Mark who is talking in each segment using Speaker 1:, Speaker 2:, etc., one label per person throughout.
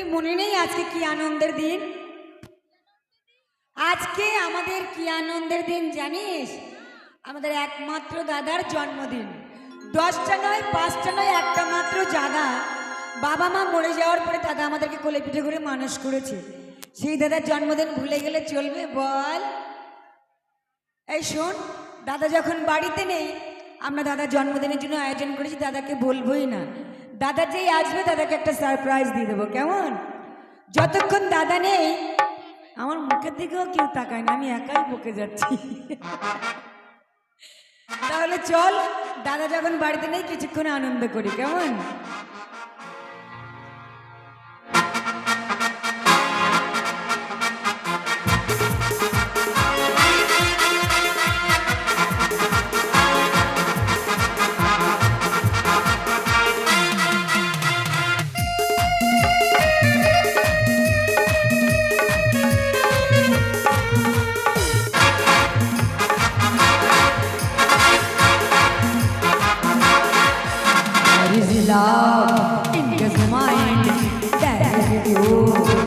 Speaker 1: কি মনে নেই আজকে কি আনন্দের দিন? আজকে আমাদের কি আনন্দের দিন জানিস? আমাদের একমাত্র দাদার জন্মদিন। দশটা নয়, পাঁচটা নয়, একটা মাত্র দাদা বাবা মা মরে যাওয়ার পরে দাদা আমাদেরকে কোলে পিঠে করে মানুষ করেছে। সেই দাদার জন্মদিন ভুলে গেলে চলবে, বল। এই শোন, দাদা যখন বাড়িতে নেই, আমরা দাদার জন্মদিনের জন্য আয়োজন করেছি, দাদাকে বলবোই না। দাদা যেই আসবে, দাদাকে একটা সারপ্রাইজ দিয়ে দেবো, কেমন? যতক্ষণ দাদা নেই, আমার মুখের দিকেও কেউ তাকায় না, আমি একাই বকে যাচ্ছি। তাহলে চল, দাদা যখন বাড়িতে নেই, কিছুক্ষণ আনন্দ করি, কেমন? amor.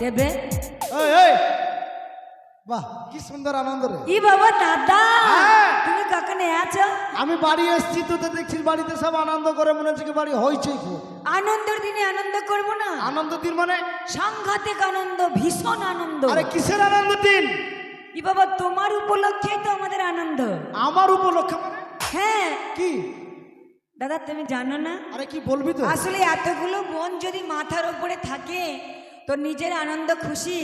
Speaker 1: এই
Speaker 2: বাহ কি সুন্দর আনন্দ রে।
Speaker 1: ই বাবা দাদা
Speaker 2: হ্যাঁ।
Speaker 1: তুমি কখনো আছো?
Speaker 2: আমি বাড়ি এসেছি তো তো দেখছিস বাড়িতে সব আনন্দ করে মনে হচ্ছে কি বাড়ি খুব
Speaker 1: আনন্দের দিনে আনন্দ করব না?
Speaker 2: আনন্দ দিন মানে?
Speaker 1: সাংঘাতিক আনন্দ ভীষণ আনন্দ।
Speaker 2: আরে কিসের আনন্দ দিন?
Speaker 1: ই বাবা তোমার উপলক্ষেই তো আমাদের আনন্দ।
Speaker 2: আমার উপলক্ষে মানে?
Speaker 1: হ্যাঁ।
Speaker 2: কি?
Speaker 1: দাদা তুমি জানো না?
Speaker 2: আরে কি বলবি তো?
Speaker 1: আসলে এতগুলো বোন যদি মাথার উপরে থাকে তো নিজের আনন্দ খুশি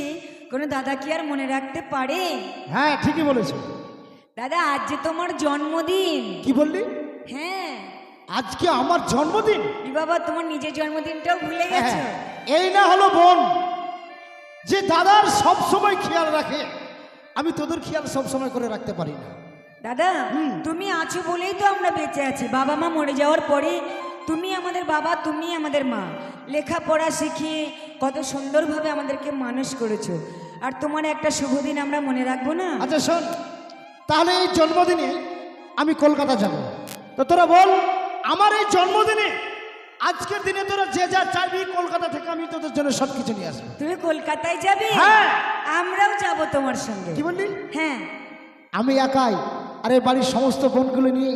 Speaker 1: কোনো দাদা কি আর মনে রাখতে পারে?
Speaker 2: হ্যাঁ ঠিকই বলেছ।
Speaker 1: দাদা আজ যে তোমার জন্মদিন।
Speaker 2: কি বললি?
Speaker 1: হ্যাঁ।
Speaker 2: আজকে আমার জন্মদিন?
Speaker 1: ই বাবা তোমার নিজের জন্মদিনটাও ভুলে
Speaker 2: হ্যাঁ,
Speaker 1: গেছো?
Speaker 2: এই না হলো বোন যে দাদার সব সময় খেয়াল রাখে আমি তোদের খেয়াল সব সময় করে রাখতে পারি না।
Speaker 1: দাদা তুমি আছো বলেই তো আমরা বেঁচে আছি। বাবা মা মরে যাওয়ার পরে তুমি আমাদের বাবা তুমি আমাদের মা। লেখাপড়া শিখিয়ে কত সুন্দরভাবে আমাদেরকে মানুষ করেছ। আর তোমার একটা শুভ দিন আমরা মনে রাখব না?
Speaker 2: আচ্ছা শোন। তাহলে এই জন্মদিনে আমি কলকাতা যাব। তো তোরা বল আমার এই জন্মদিনে আজকের দিনে তোরা যে যা চাইবি কলকাতা থেকে আমি তোদের জন্য সব কিছু নিয়ে আসব।
Speaker 1: তুমি কলকাতায় যাবে?
Speaker 2: হ্যাঁ।
Speaker 1: আমরাও যাব তোমার সঙ্গে।
Speaker 2: কি বললি?
Speaker 1: হ্যাঁ।
Speaker 2: আমি একাই আরে বাড়ির সমস্ত বোনগুলো নিয়ে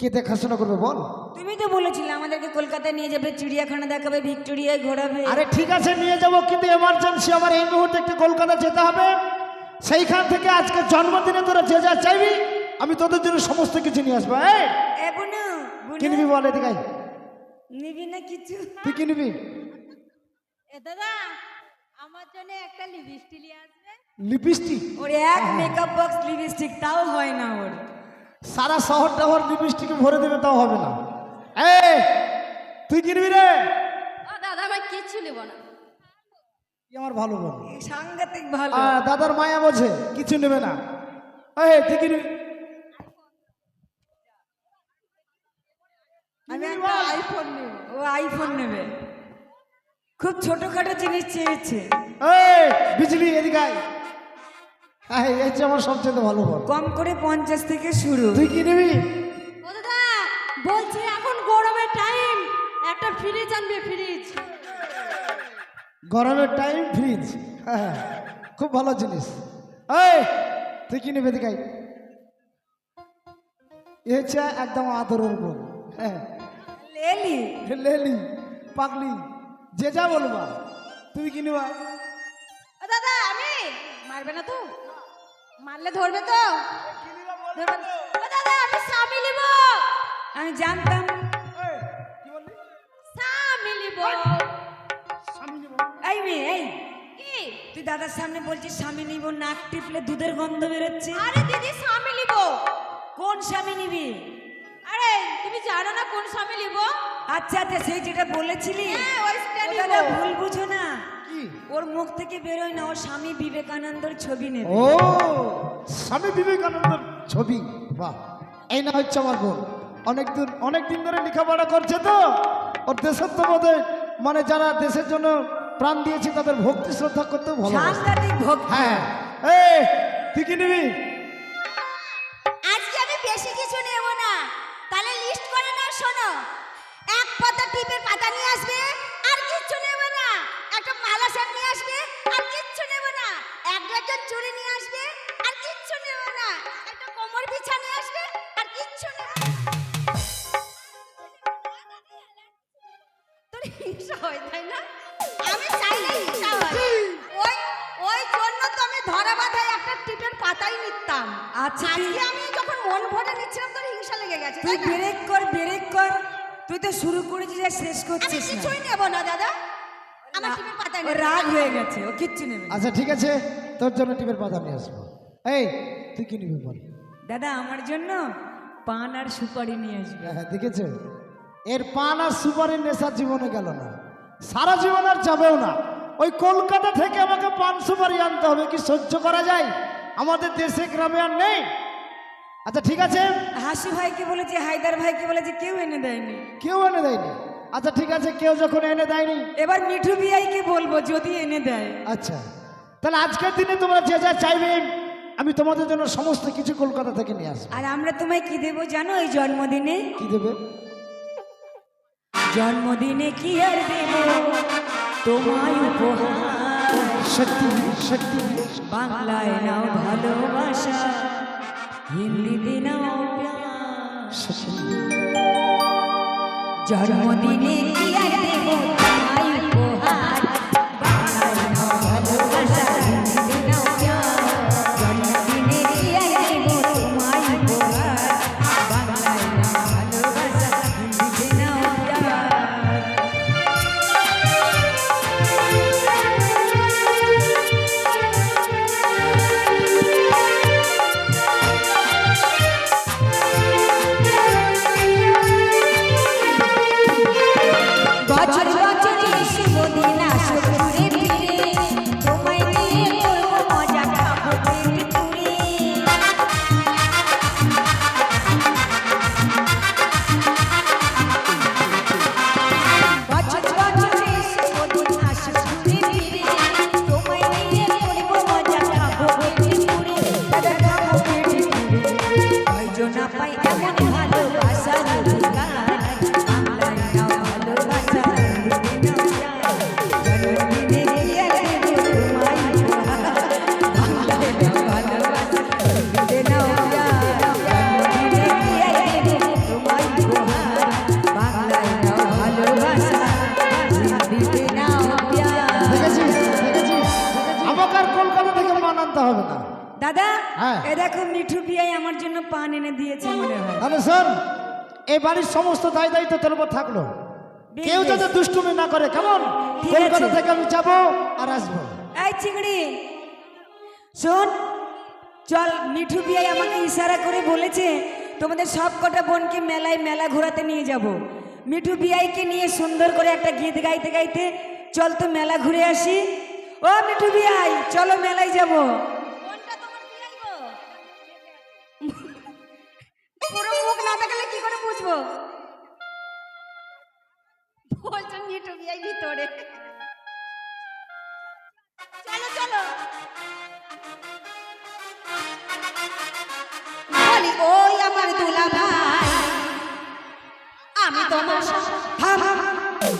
Speaker 2: কে দেখাশোনা করবে বল?
Speaker 1: তুমি তো বলেছিলে আমাদেরকে কলকাতায় নিয়ে যাবে চিড়িয়াখানা দেখাবে ভিক্টোরিয়ায় ঘোরাবে।
Speaker 2: আরে ঠিক আছে নিয়ে যাব কিন্তু এমার্জেন্সি আমার এই মুহূর্তে একটু কলকাতা যেতে হবে। সেইখান থেকে আজকে জন্মদিনে তোরা যে যা চাইবি আমি তোদের জন্য সমস্ত কিছু নিয়ে আসব এই।
Speaker 1: এ বুনু বুনু,
Speaker 2: কি নিবি বল এদিকে।
Speaker 1: নিবি না কিছু?
Speaker 2: তুই কিনবি?
Speaker 3: এ দাদা আমার জন্য একটা লিপস্টিক নিয়ে আসবে।
Speaker 2: লিপস্টিক
Speaker 1: ওর এক মেকআপ বক্স লিপস্টিক তাও হয় না ওর।
Speaker 2: সারা শহরটা ওর লিপস্টিকে ভরে দেবে তাও হবে না। এই তুই কিনবি রে?
Speaker 3: দাদা আমি কিচ্ছু নেব না।
Speaker 2: কি আমার ভালো বোন।
Speaker 1: সাংঘাতিক ভালো।
Speaker 2: দাদার মায়া বোঝে কিছু নেবে না। এই তুই কিনবি।
Speaker 1: আমি একটা আইফোন নেব ও আইফোন নেবে। খুব ছোটখাটো জিনিস চেয়েছে।
Speaker 2: এই বিজলি এদিকে আয়। এই এই হচ্ছে আমার সবচেয়ে ভালো বোন
Speaker 1: কম করে পঞ্চাশ থেকে শুরু।
Speaker 2: তুই কি নিবি?
Speaker 3: ও দাদা বলছি এখন গরমের টাইম একটা ফ্রিজ আনবে ফ্রিজ
Speaker 2: গরমের টাইম ফ্রিজ হ্যাঁ খুব ভালো জিনিস। এই তুই কি নিবি আয়। এ হচ্ছে একদম আদরের বোন। হ্যাঁ।
Speaker 1: লেলি।
Speaker 2: লেলি পাগলি যে যা বলবা তুমি কি নিবা?
Speaker 3: দাদা আমি? মারবে না তো? মারলে ধরবে তো? দাদা আমি স্বামী নিব।
Speaker 1: আমি জানতাম।
Speaker 3: স্বামী নিব।
Speaker 1: এই মেয়ে এই। তুই দাদার সামনে বলছিস স্বামী নিব নাক টিপলে দুধের গন্ধ বেরোচ্ছে।
Speaker 3: আরে দিদি স্বামী নিব।
Speaker 1: কোন স্বামী নিবি?
Speaker 3: আরে তুমি জানো না কোন স্বামী নিব?
Speaker 1: আচ্ছা আচ্ছা সেই যেটা বলেছিলি
Speaker 3: হ্যাঁ,
Speaker 1: ভুল বুঝো না।
Speaker 2: কি?
Speaker 1: ওর মুখ থেকে বেরোয় না ওর স্বামী বিবেকানন্দর ছবি নেবে।
Speaker 2: ও স্বামী বিবেকানন্দের ছবি? বাহ এই না হচ্ছে আমার বোন। অনেক দূর অনেক দিন ধরে লেখাপড়া করছে তো। ওর দেশের তো বোধ মানে যারা দেশের জন্য প্রাণ দিয়েছে তাদের ভক্তি শ্রদ্ধা করতে ভালো
Speaker 1: ভক্তি।
Speaker 2: হ্যাঁ। এই তুই কি নিবি?
Speaker 3: তুই তো
Speaker 1: শুরু করেছিস আর শেষ
Speaker 3: আমি
Speaker 1: করছিস না।
Speaker 3: কিছুই নেব না দাদা। আমার টিপের পাতাই
Speaker 1: ও
Speaker 3: নেব।
Speaker 1: রাগ হয়ে গেছে ও কিচ্ছু নেবে না।
Speaker 2: আচ্ছা ঠিক আছে। তোর জন্য টিপের পাতা নিয়ে আসব। এই তুই কি নিবি বল?
Speaker 1: দাদা আমার জন্য পান আর সুপারি নিয়ে আসবে।
Speaker 2: হ্যাঁ দেখেছ? এর পান আর সুপারির নেশা জীবনে গেল না। সারা জীবন আর যাবেও না। ওই কলকাতা থেকে আমাকে পান সুপারি আনতে হবে। কি সহ্য করা যায়? আমাদের দেশে গ্রামে আর নেই। আচ্ছা ঠিক আছে।
Speaker 1: হাসি ভাইকে বলেছি হায়দার ভাইকে বলেছি কেউ এনে দেয়নি।
Speaker 2: কেউ এনে দেয়নি। আচ্ছা ঠিক আছে কেউ যখন এনে দেয়নি।
Speaker 1: এবার মিঠু বিআইকে বলব যদি এনে দেয়।
Speaker 2: আচ্ছা তাহলে আজকের দিনে তোমরা যে যা চাইবে আমি তোমাদের জন্য সমস্ত কিছু কলকাতা থেকে নিয়ে আসব।
Speaker 1: আর আমরা তোমায় কি দেবো জানো এই জন্মদিনে?
Speaker 2: কি দেবে?
Speaker 1: জন্মদিনে কি আর দেব? তোমায় উপহার। সত্যি সত্যি।
Speaker 2: বাংলায় নাও ভালোবাসা। জন্মদিনে কি আর
Speaker 1: দেবতায় এই বাড়ির সমস্ত দায় দায়িত্ব তোর উপর থাকল। কেউ যাতে দুষ্টুমি না করে কেমন? কলকাতা থেকে আমি যাব আর আসব।
Speaker 2: এই চিংড়ি শোন চল মিঠু বিয়াই আমাকে ইশারা করে বলেছে তোমাদের সব কটা বোনকে মেলায় মেলা ঘোরাতে নিয়ে যাব। মিঠু বিয়াইকে নিয়ে সুন্দর করে একটা গীত গাইতে গাইতে চল তো মেলা ঘুরে আসি। ও মিঠু বিয়াই চলো মেলায় যাব।
Speaker 3: গো বলছো নিটু বিয়াই ভিতরে চলো চলো। বলি ওই আমার দুলা ভাই আমি তোমার
Speaker 2: থাম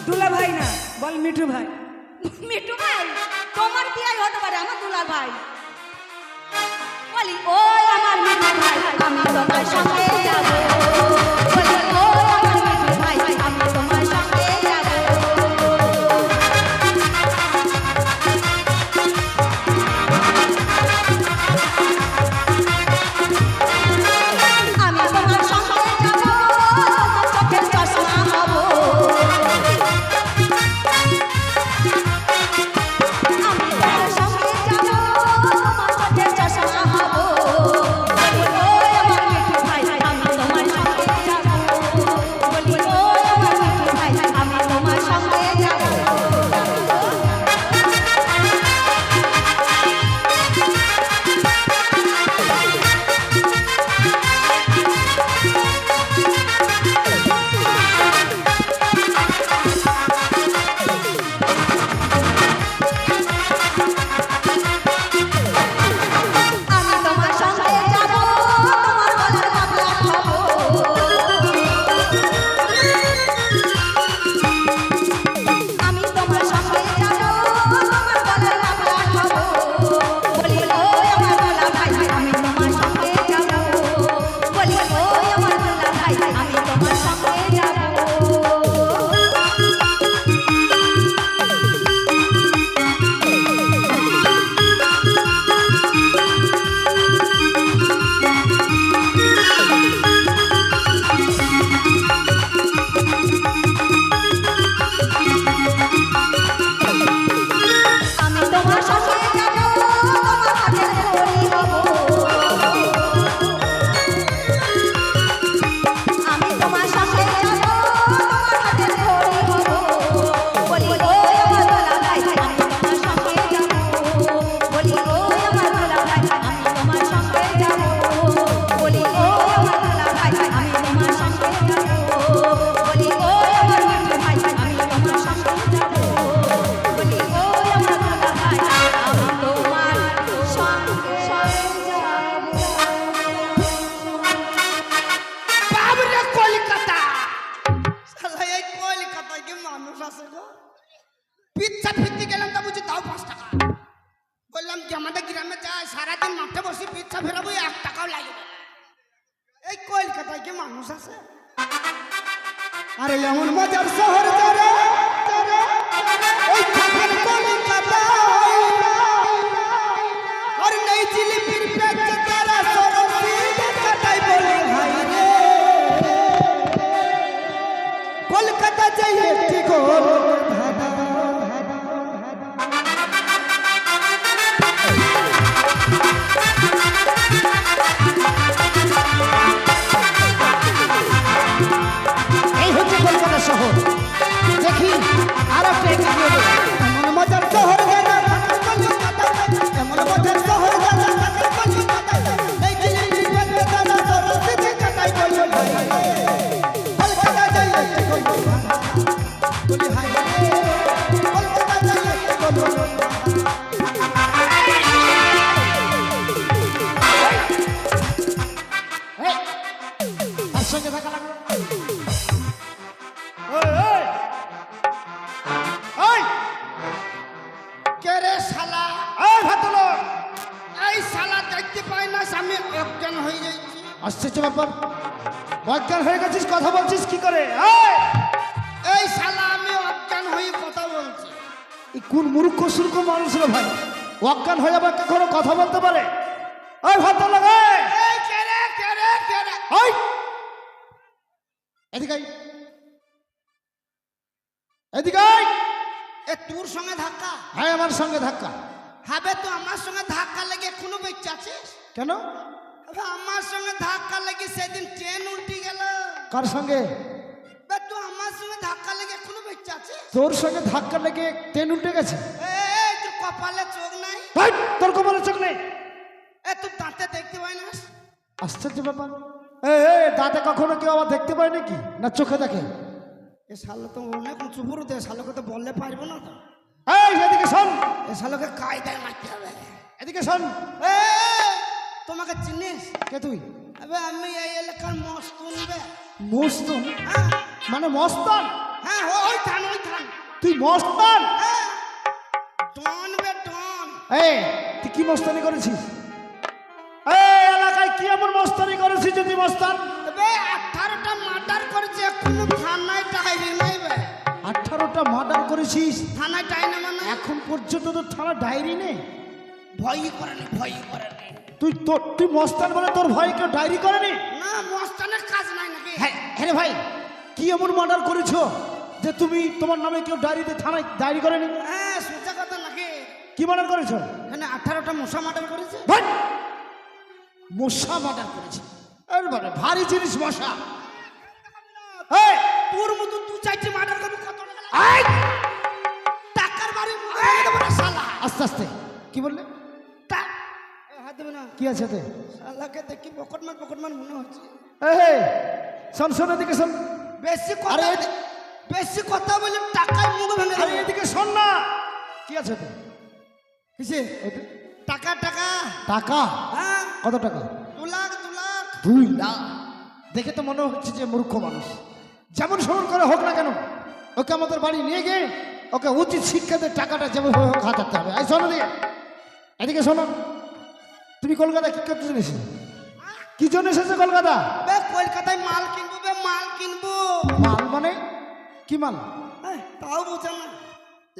Speaker 2: দুলা ভাই না বল মিঠু ভাই
Speaker 3: মিঠু ভাই তোমার বিয়াই হতে পারে আমার দুলা ভাই বলি ওই আমার মিঠু ভাই আমি তোমার সঙ্গে যাব।
Speaker 4: কলকাতা
Speaker 5: যাই একটি গোল।
Speaker 2: এই হচ্ছে কলকাতা শহর। দেখি আরও একটা সঙ্গে থাকা লাগবে
Speaker 5: কে শালা?
Speaker 2: এই ভাতলো
Speaker 5: এই শালা দেখতে পাই না আমি অজ্ঞান হয়ে যাইছি।
Speaker 2: আশ্চর্য ব্যাপার অজ্ঞান হয়ে গেছিস কথা বলছিস কি করে? এই!
Speaker 5: এই শালা আমি অজ্ঞান হয়ে কথা বলছি।
Speaker 2: এই কোন মূর্খ সুর্খ মানুষ রে ভাই? অজ্ঞান হয়ে যাবে কখনো কথা বলতে পারে? ওই ভদ্রলোক! হ্যাঁ আমার সঙ্গে ধাক্কা।
Speaker 5: হবে তো আমার সঙ্গে ধাক্কা লেগে এখনও বেঁচে আছিস?
Speaker 2: কেন?
Speaker 5: আমার সঙ্গে ধাক্কা লেগে সেদিন ট্রেন উল্টে গেল।
Speaker 2: কার সঙ্গে?
Speaker 5: বে তুই আমার সঙ্গে ধাক্কা লেগে এখনও বেঁচে আছিস?
Speaker 2: তোর সঙ্গে ধাক্কা লেগে ট্রেন উল্টে গেছে।
Speaker 5: এই তোর কপালে চোখ নাই?
Speaker 2: ভাই তোর কপালে চোখ নেই।
Speaker 5: এ তুই দাঁতে দেখতে পাই না?
Speaker 2: আশ্চর্য ব্যাপার। এ এ দাঁতে কখনো কেউ আবার দেখতে পায় নাকি? না চোখে দেখে?
Speaker 5: এ শালা তো অনেক উঁচু পুরো দে শালাকে তো বললে পারব না তো।
Speaker 2: এই এদিকে শোন।
Speaker 5: এ শালাকে কায়দায় মারতে হবে।
Speaker 2: এদিকে শোন।
Speaker 5: এ তোমাকে চিনিস?
Speaker 2: কে তুই?
Speaker 5: আবে আমি এই এলাকার মস্তুন বে।
Speaker 2: মস্তান
Speaker 5: হ্যাঁ।
Speaker 2: মানে মস্তান?
Speaker 5: হ্যাঁ ওই থান ওই থান।
Speaker 2: তুই মস্তান?
Speaker 5: হ্যাঁ। ডন বে ডন।
Speaker 2: এই তুই কি মস্তানি করেছিস? এই এলাকায় কি এমন মস্তানি করেছিস যদি মস্তান?
Speaker 5: বে আঠারোটা মার্ডার করেছে এখনও
Speaker 2: আঠারোটা মার্ডার করেছিস?
Speaker 5: থানায় ডাইনা মানে?
Speaker 2: এখন পর্যন্ত তোর থানা ডায়েরি নেই?
Speaker 5: ভয়ই করে না ভয়ই করে না।
Speaker 2: তুই তোর তুই মস্তান বলে তোর ভয় কেউ ডায়েরি করেনি?
Speaker 5: না মস্তানের কাজ নাই নাকি?
Speaker 2: হ্যাঁ হ্যাঁ ভাই কি এমন মার্ডার করেছ যে তুমি তোমার নামে কেউ ডায়েরিতে থানায় ডায়েরি করেনি?
Speaker 5: হ্যাঁ সোজা কথা নাকি?
Speaker 2: কি মার্ডার করেছ?
Speaker 5: এখানে আঠারোটা মশা মার্ডার করেছে।
Speaker 2: ভাই! মশা মার্ডার করেছে। এর মানে ভারী জিনিস মশা। এই
Speaker 5: তোর মতো দু চারটি মার্ডার টাকার বাড়ি শালা।
Speaker 2: আস্তে আস্তে। কি বললে?
Speaker 5: হাত দেবে না।
Speaker 2: কি আছে
Speaker 5: শালাকে দেখি পকটমান পকটমান মনে হচ্ছে।
Speaker 2: এই শোন শোন এদিকে শোন।
Speaker 5: বেশি কথা বেশি কথা বলে টাকায় মুখ ভেঙে
Speaker 2: আরে এদিকে শোন না। কি আছে
Speaker 5: কিসে? টাকা টাকা।
Speaker 2: টাকা?
Speaker 5: হ্যাঁ।
Speaker 2: কত টাকা?
Speaker 5: দু লাখ দু লাখ।
Speaker 2: দুই লাখ। দেখে তো মনে হচ্ছে যে মূর্খ মানুষ। যেমন সরল করে হোক না কেন ওকে আমাদের বাড়ি নিয়ে গিয়ে ওকে উচিত শিক্ষাতে টাকাটা যেমন হোক হাতাতে হবে। এই শোনো দিকে এদিকে শোনো। তুমি কলকাতা কি করতে জন্য? কি জন্য এসেছ কলকাতা?
Speaker 5: বে কলকাতায় মাল কিনবো বে মাল কিনবো।
Speaker 2: মাল মানে? কি মাল?
Speaker 5: তাও বোঝে না।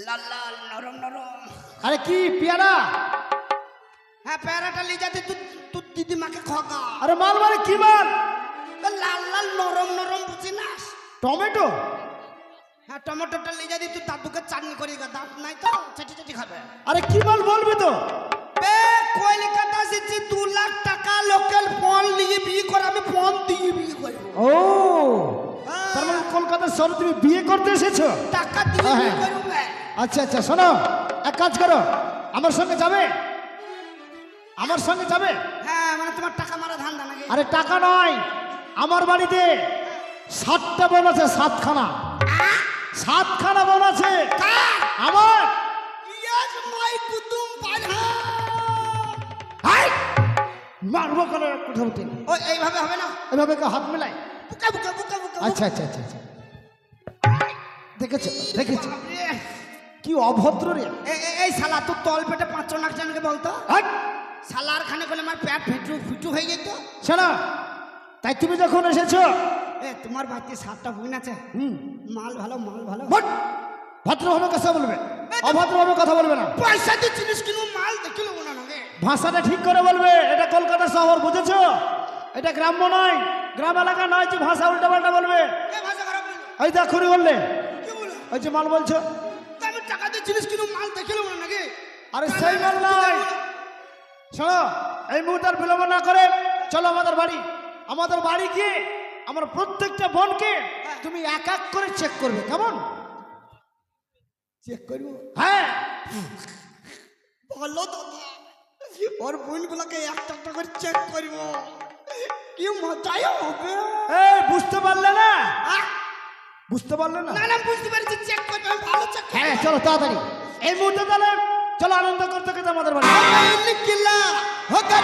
Speaker 5: লাল লাল নরম নরম।
Speaker 2: আরে কি পেয়ারা?
Speaker 5: হ্যাঁ প্যারাটা নিয়ে যাতে তুই তুই দিদিমাকে খগা।
Speaker 2: আরে মাল মানে কি মাল?
Speaker 5: লাল লাল নরম নরম বুঝি না
Speaker 2: টমেটো?
Speaker 5: হ্যাঁ টমেটোটা নিয়ে যাতে তুই দাদুকে চাটনি করি গা দাঁত নাই তো চেটি চেটি খাবে।
Speaker 2: আরে কি মাল বলবি তো?
Speaker 5: বে কলকাতা এসেছি দু লাখ টাকা লোকাল ফোন নিয়ে বিয়ে করে আমি ফোন দিয়ে বিয়ে করব।
Speaker 2: ও তার মানে কলকাতা শহরে তুমি বিয়ে করতে এসেছ?
Speaker 5: টাকা দিয়ে বিয়ে
Speaker 2: হ্যাঁ। আচ্ছা আচ্ছা শোনো এক কাজ করো আমার সঙ্গে যাবে? আমার সঙ্গে যাবে?
Speaker 5: হ্যাঁ মানে তোমার টাকা মারা ধান্দা নাকি?
Speaker 2: আরে টাকা নয় আমার বাড়িতে সাতটা বোন আছে সাতখানা। সাতখানা বোন আছে। আমার।
Speaker 5: ইয়াস মাই কুতুম পালহা
Speaker 2: হাই! মারবো কেন কোথাও উঠে
Speaker 5: ও এইভাবে হবে না?
Speaker 2: এভাবে কেউ হাত মেলায়?
Speaker 5: বুকা বুকা বুকা বুকা
Speaker 2: আচ্ছা আচ্ছা আচ্ছা আচ্ছা। দেখেছ? দেখেছ? কি অভদ্র রে।
Speaker 5: এই শালা তোর তল পেটে পাঁচ নাক জানকে বলতো! শালার খানে করলে আমার পেট ফেটু ফিটু হয়ে যেত।
Speaker 2: শোনো তাই তুমি যখন এসেছ?
Speaker 5: এ তোমার বাড়িতে সাতটা বোন আছে।
Speaker 2: হুম।
Speaker 5: মাল ভালো মাল ভালো!
Speaker 2: ভদ্রভাবে কথা বলবে। অভদ্রভাবে কথা বলবে না।
Speaker 5: পয়সা দিয়ে জিনিস কিনু মাল দেখিল না নাকি
Speaker 2: ভাষাটা ঠিক করে বলবে। এটা কলকাতা শহর বুঝেছ? এটা গ্রাম্য নয়। গ্রাম এলাকা নয় যে ভাষা উল্টা পাল্টা বলবে।
Speaker 5: এ ভাষা খারাপ বলল
Speaker 2: ওই দেখুনি বললে।
Speaker 5: কি বলে
Speaker 2: ওই যে মাল বলছো।
Speaker 5: আমি টাকা দিয়ে জিনিস কিনু মাল দেখিল না নাকি?
Speaker 2: আরে সেই মাল নয়। শোনো এই মুহূর্তে বিলম্ব না করে চলো আমাদের বাড়ি। আমাদের বাড়ি গিয়ে আমার প্রত্যেকটা বোনকে তুমি এক এক করে চেক করবে কেমন?
Speaker 5: চেক করব?
Speaker 2: হ্যাঁ।
Speaker 5: ভালো দাদা ওর বোনগুলোকে একটা একটা করে চেক করব। কি মজাই হবে।
Speaker 2: এই বুঝতে পারলে না?
Speaker 5: আহ!
Speaker 2: বুঝতে পারলে না?
Speaker 5: না না বুঝতে পারছি চেক করবে ভালো চেক
Speaker 2: হ্যাঁ চলো তাড়াতাড়ি। এই মুহূর্তে তাহলে চলো আনন্দ করতে করতে আমাদের বাড়ি।
Speaker 5: নিকলা হোকা